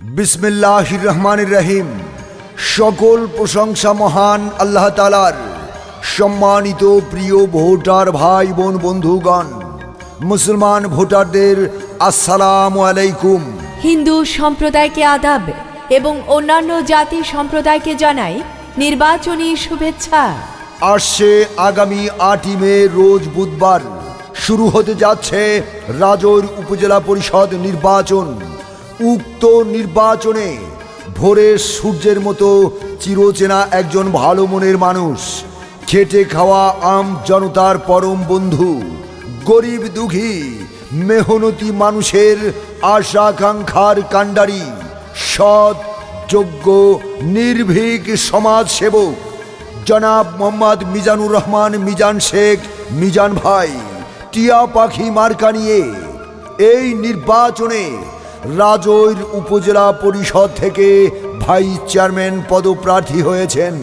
বিসমিল্লাহ রহমান রহিম সকল প্রশংসা মহান আল্লাহ তালার সম্মানিত প্রিয় ভোটার ভাই বোন বন্ধুগণ মুসলমান ভোটারদের আসসালাম আলাইকুম। হিন্দু সম্প্রদায়কে আদাব এবং অন্যান্য জাতি সম্প্রদায়কে জানাই নির্বাচনী শুভেচ্ছা। আসছে আগামী আটই মে রোজ বুধবার। শুরু হতে যাচ্ছে রাজৌর উপজেলা পরিষদ নির্বাচন। উক্ত নির্বাচনে ভোরের সূর্যের মতো চিরচেনা একজন ভালো মনের মানুষ, খেটে খাওয়া আম জনতার পরম বন্ধু, গরিব দুঃখী, মেহনতি মানুষের আশা আকাঙ্ক্ষার কাণ্ডারি, সৎ, যোগ্য, নির্ভীক সমাজসেবক, জনাব মোহাম্মদ মিজানুর রহমান, মিজান শেখ, মিজান ভাই, টিয়া পাখি মার্কা নিয়ে এই নির্বাচনে রাজৈর উপজেলা পরিষদ থেকে ভাইস চেয়ারম্যান পদপ্রার্থী হয়েছেন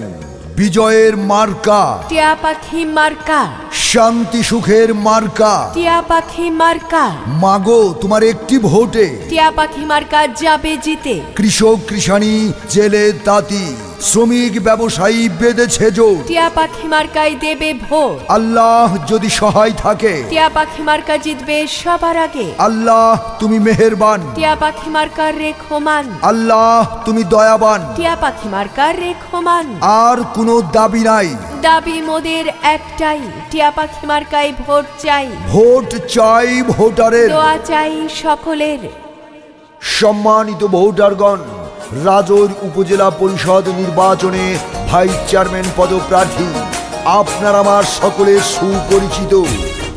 বিজয়ের মার্কা। টিয়া পাখি মার্কা। শান্তি সুখের মার্কা। টিয়া পাখি মার্কা। মাগো তোমার একটি ভোটে। টিয়া পাখি মার্কা যাবে জিতে। কৃষক কৃষাণী জেলে তাঁতি। শ্রমিক ব্যবসায়ী বেঁধেছে জোর। টিয়া পাখি মার্কায় দেবে ভোট আল্লাহ যদি সহায় থাকে। টিয়া পাখি মার্কা জিতবে সবার আগে। আল্লাহ তুমি মেহেরবান। টিয়া পাখি মার্কার রেখমান। আল্লাহ তুমি দয়াবান। টিয়া পাখি মার্কার রেখমান। আর কোনো দাবি নাই। দাবি মোদের একটাই টিয়া পাখি মার্কায় ভোট চাই। ভোট চাই ভোটারের। দোয়া চাই সকলের। সম্মানিত ভোটারগণ রাজৌর উপজেলা পরিষদ নির্বাচনে ভাইস চেয়ারম্যান পদপ্রার্থী। আপনার আমার সকলে সুপরিচিত,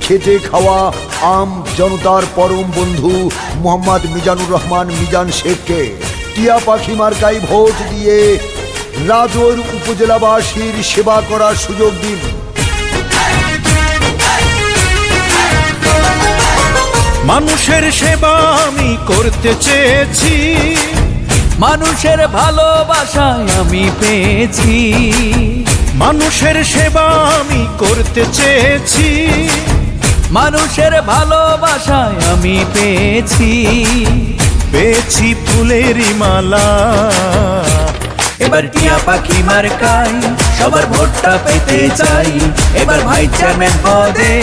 খেটে খাওয়া আম জনতার পরম বন্ধু মোহাম্মদ মিজানুর রহমান মিজান শেখকে। টিয়া পাখি মার্কাই ভোট দিয়ে রাজৌর উপজেলাবাসীর সেবা করার সুযোগ দিন। মানুষের সেবা আমি করতে চেয়েছি। মানুষের ভালোবাসায় আমি পেয়েছি। মানুষের সেবা আমি করতে চেয়েছি। মানুষের ভালোবাসায় আমি পেয়েছি। পেয়েছি ফুলের মালা। এবার টিয়া পাখি মার্কাই সবার ভোটটা পেতে চাই। এবার ভাই চেয়ারম্যান পদে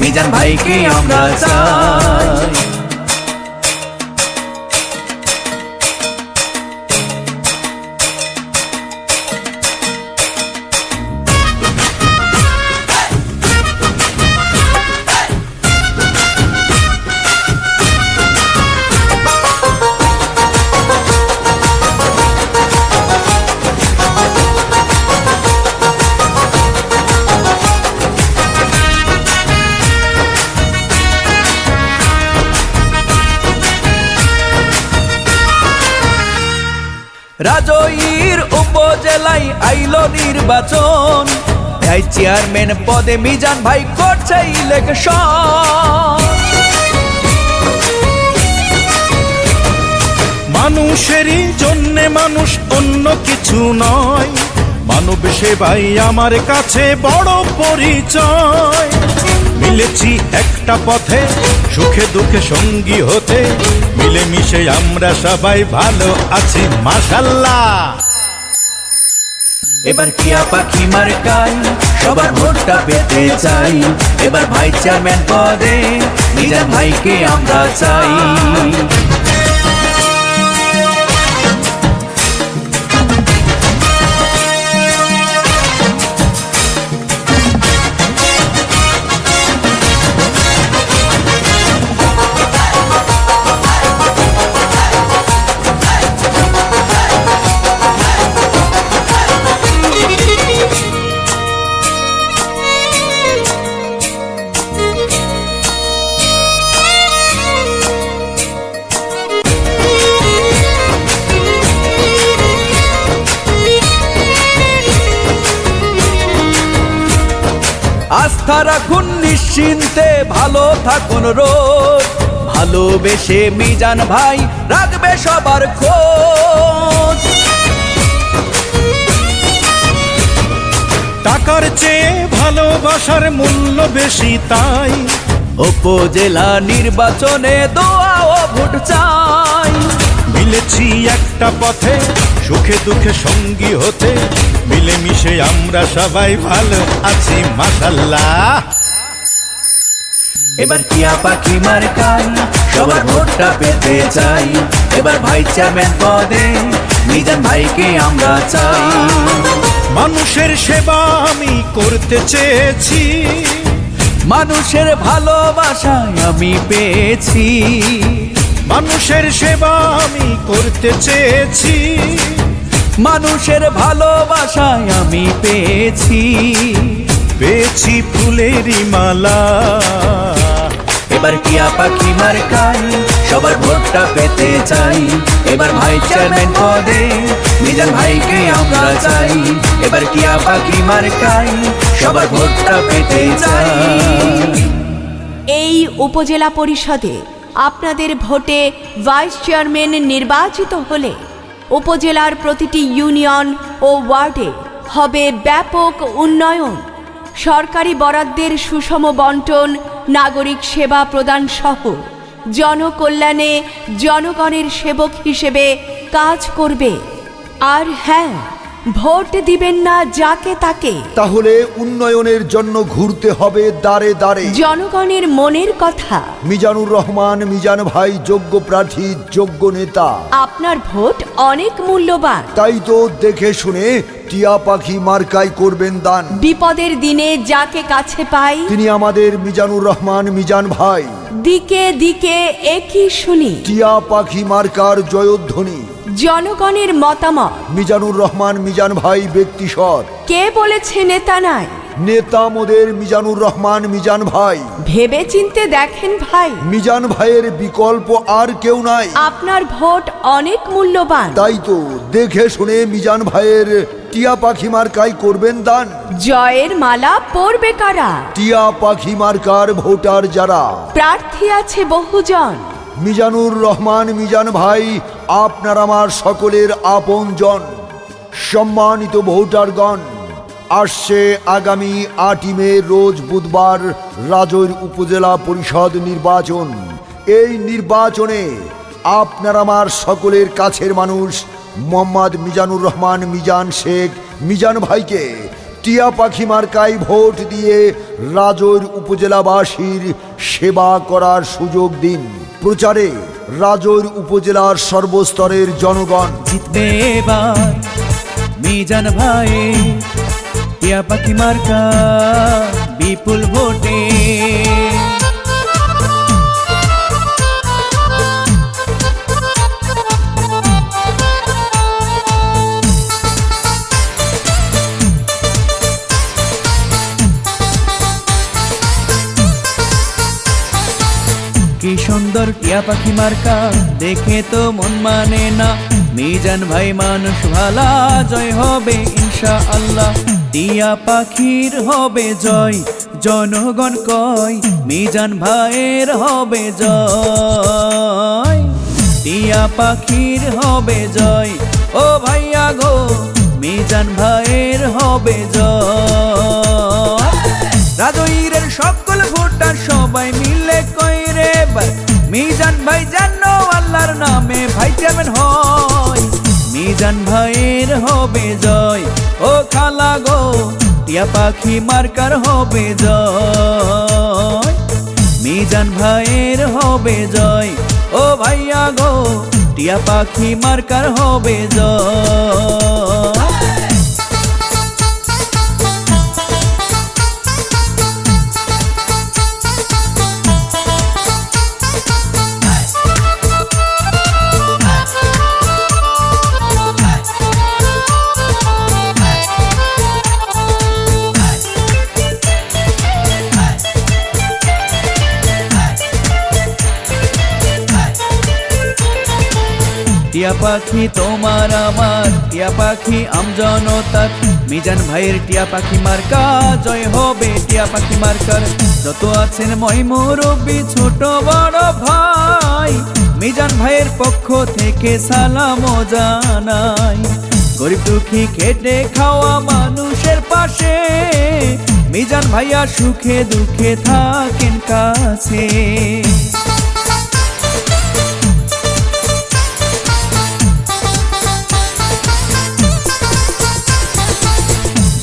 মিজান ভাইকে আমরা চাই। রাজৈর উপজেলায় আইলো নির্বাচন। ভাই চেয়ারম্যান পদে মিজান ভাই করছে ইলেকশন মানুষেরই জন্যে মানুষ অন্য কিছু নয়। মানব সেবাই আমার কাছে বড় পরিচয়। মিলেছি একটা পথে, সুখে দুঃখে সঙ্গী হতে। মিলেমিশে আমরা সবাই ভালো আছি মাসাল্লাহ এবার টিয়া পাখি মার্কাই সবার ভোটটা পেতে চাই। এবার ভাই চেয়ারম্যান পদে নিজের ভাইকে আমরা চাই। আস্থা রাখুন নিশ্চিন্তে ভালো থাকুন রোজ। ভালোবেসে মিজান ভাই রাখবে সবার খোঁজ। টাকার চেয়ে ভালোবাসার মূল্য বেশি তাই। উপজেলা নির্বাচনে দোয়া ও ভোট চাই। মিলেছি একটা পথে সুখে দুঃখে সঙ্গী হতে। মিলেমিশে আমরা সবাই ভালো আছি মাসাল্লাহ এবার টিয়া পাখি মার্কাই সবার ভোটটা পেতে চাই। এবার ভাই চেয়ারম্যান পদে মিজান ভাইকে আমরা চাই। মানুষের সেবা আমি করতে চেয়েছি। মানুষের ভালোবাসায় আমি পেয়েছি। মানুষের সেবা আমি করতে চেয়েছি। মানুষের ভালোবাসায় আমি পেয়েছি। পেয়েছি ফুলেরই মালা। এবার টিয়া পাখি মার্কাই সবার ভোটটা পেতে চাই। এবার ভাই চেয়ারম্যান পদে মিজান ভাইকে আমরা চাই। এবার টিয়া পাখি মার্কাই সবার ভোটটা পেতে চাই। এই উপজেলা পরিষদে আপনাদের ভোটে ভাইস চেয়ারম্যান নির্বাচিত হলে উপজেলার প্রতিটি ইউনিয়ন ও ওয়ার্ডে হবে ব্যাপক উন্নয়ন। সরকারি বরাদ্দের সুষম বন্টন, নাগরিক সেবা প্রদান সহ জনকল্যাণে জনগণের সেবক হিসেবে কাজ করবে। আর হ্যাঁ ভোট দিবেন না যাকে তাকে। তাহলে উন্নয়নের জন্য ঘুরতে হবে দাঁড়ে দাঁড়ে জনগণের মনের কথা। মিজানুর রহমান মিজান ভাই যোগ্য প্রার্থী যোগ্য নেতা। আপনার ভোট অনেক মূল্যবান। তাই তো দেখে শুনে টিয়া পাখি মার্কাই করবেন দান। বিপদের দিনে যাকে কাছে পাই। তিনি আমাদের মিজানুর রহমান মিজান ভাই। দিকে দিকে একই শুনি। টিয়া পাখি মার্কার জয়ধ্বনি। জনগণের মতামত। মিজানুর রহমান মিজান ভাই ব্যক্তি সৎ। কে বলেছে নেতা নাই? নেতা মোদের মিজানুর রহমান মিজান ভাই। ভেবে চিনতে দেখেন ভাই। মিজান ভাইয়ের বিকল্প আর কেউ নাই। আপনার ভোট অনেক মূল্যবান। তাই তো দেখে শুনে মিজান ভাইয়ের টিয়া পাখি মার্কাই করবেন দান। জয়ের মালা পরবে কারা? টিয়া পাখি মার্কার ভোটার যারা। প্রার্থী আছে বহুজন। মিজানুর রহমান মিজান ভাই, আপনার আমার সকলের আপনজন। সম্মানিত ভোটারগণ, আসছে আগামী আটই মে রোজ বুধবার রাজৈর উপজেলা পরিষদ নির্বাচন। এই নির্বাচনে আপনার আমার সকলের কাছের মানুষ মোহাম্মদ মিজানুর রহমান, মিজান শেখ, মিজান ভাইকে টিয়া পাখি মার্কায় ভোট দিয়ে রাজৈর উপজেলাবাসীর সেবা করার সুযোগ দিন। প্রচারে রাজৈর উপজেলার সর্বস্তরের জনগণ। জিতবে এবার মিজান ভাই। টিয়া পাখি মার্কা বিপুল ভোটে। সুন্দর টিয়া পাখি মার্কা, দেখে তো মন মানে না। মিজান ভাই মানুষ ভালা, জয় হবে ইনশা আল্লাহ টিয়া পাখির হবে জয়, জনগণ কয়, মিজান ভাইয়ের হবে জয়। টিয়া পাখির হবে জয়, ও ভাইয়া গো, মিজান ভাইয়ের হবে জয়। রাজৈরের সকল ভোটার সবাই মিলে মিজান ভাই যেন আল্লাহর নামে ভাই চেয়ারম্যান হয়, মিজান ভাইয়ের হবে জয়। ও খালা গো, টিয়া পাখি মার্কার হবে জয়। মিজান ভাইয়ের হবে জয়। ও ভাইয়া গো, টিয়া পাখি মার্কার হবে জয়। টিয়া পাখি তোমার আমার, টিয়া পাখি আমজনতার মিজান ভাইয়ের টিয়া পাখি মার্কা, জয় হবে টিয়া পাখি মার্কার। যত আছেন মই মুরব্বী ছোট বড় ভাই, মিজান ভাইয়ের পক্ষ থেকে সালাম জানাই। গরিব দুঃখী খেটে খাওয়া মানুষের পাশে, মিজান ভাইয়া সুখে দুঃখে থাকেন কাছে।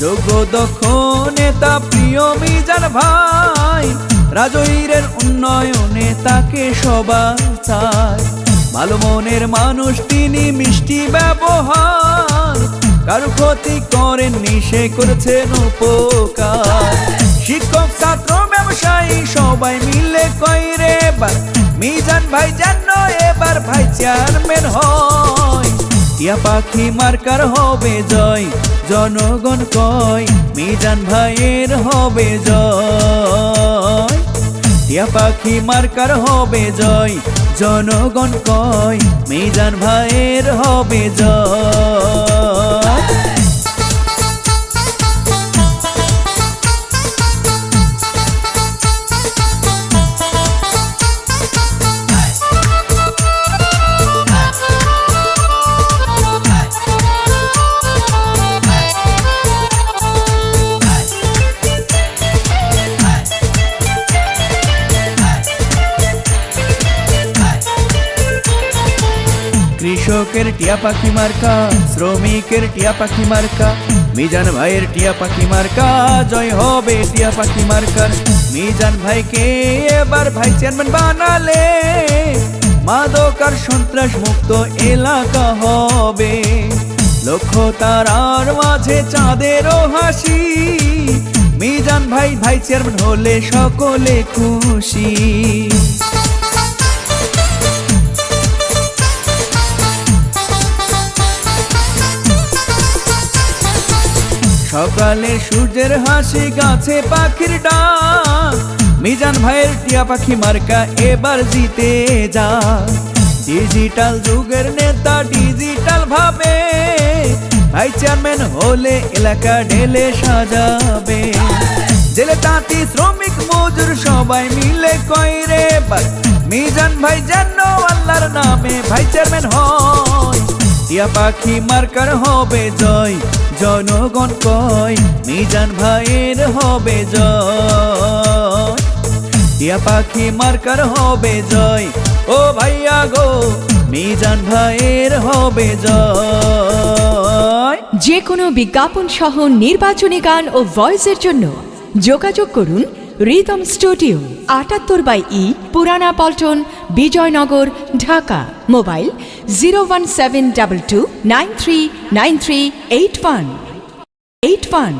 যোগ্য দক্ষ নেতা প্রিয় মিজান ভাই, রাজৈরের উন্নয়নে তাকে সবার চায় ভালো মনের মানুষ, তিনি মিষ্টি ব্যবহার। কারও ক্ষতি করেননি, সে করেছেন উপকার। শিক্ষক, ছাত্র, ব্যবসায়ী, সবাই মিলে কইরে এবার টিয়া পাখি মার্কার হবে জয়, জনগণ কয়, মিজান ভাইয়ের হবে জয়। টিয়া পাখি মার্কার হবে জয়, জনগণ কয়, মিজান ভাইয়ের হবে জয়। কৃষকের টিয়া পাখি মার্কা, শ্রমিকের টিয়া পাখি মার্কা, মিজান ভাইয়ের টিয়া পাখি মার্কা, জয় হবে টিয়া পাখি মার্কার। মিজান ভাইকে এবার ভাই চেয়ারম্যান বানালে, মাদকার সন্ত্রাস মুক্ত এলাকা হবে। লক্ষ্য তারার মাঝে চাঁদেরও হাসি, মিজান ভাই ভাই চেয়ারম্যান হলে সকলে খুশি। সকালে সূর্যের হাসি, গাছে পাখির ডাক। মিজান ভাইয়ের টিয়া পাখি মার্কা এবার জিতে যা। ডিজিটাল যুগের নেতা ডিজিটাল ভাবে। ভাই চেয়ারম্যান হলে এলাকা ঢেলে সাজাবে। জেলে তাঁতি, শ্রমিক, মজুর সবাই মিলে কইরে এবার মিজান ভাই যেন আল্লাহর নামে ভাই চেয়ারম্যান হয়। টিয়া পাখি মার্কার হবে জয়, জনগণ কয় মিজান ভাইয়ের হবে জয়। টিয়া পাখি মার্কার হবে জয়, ও ভাইয়া গো মিজান ভাইয়ের হবে জয়। যে কোনো বিজ্ঞাপন সহ নির্বাচনী গান ও ভয়েসের জন্য যোগাযোগ করুন রিদম স্টুডিও, আটাত্তর by E, Purana Paltan, Bijoynagar, Dhaka. Mobile zero one seven double two nine three nine three eight one. Eight one.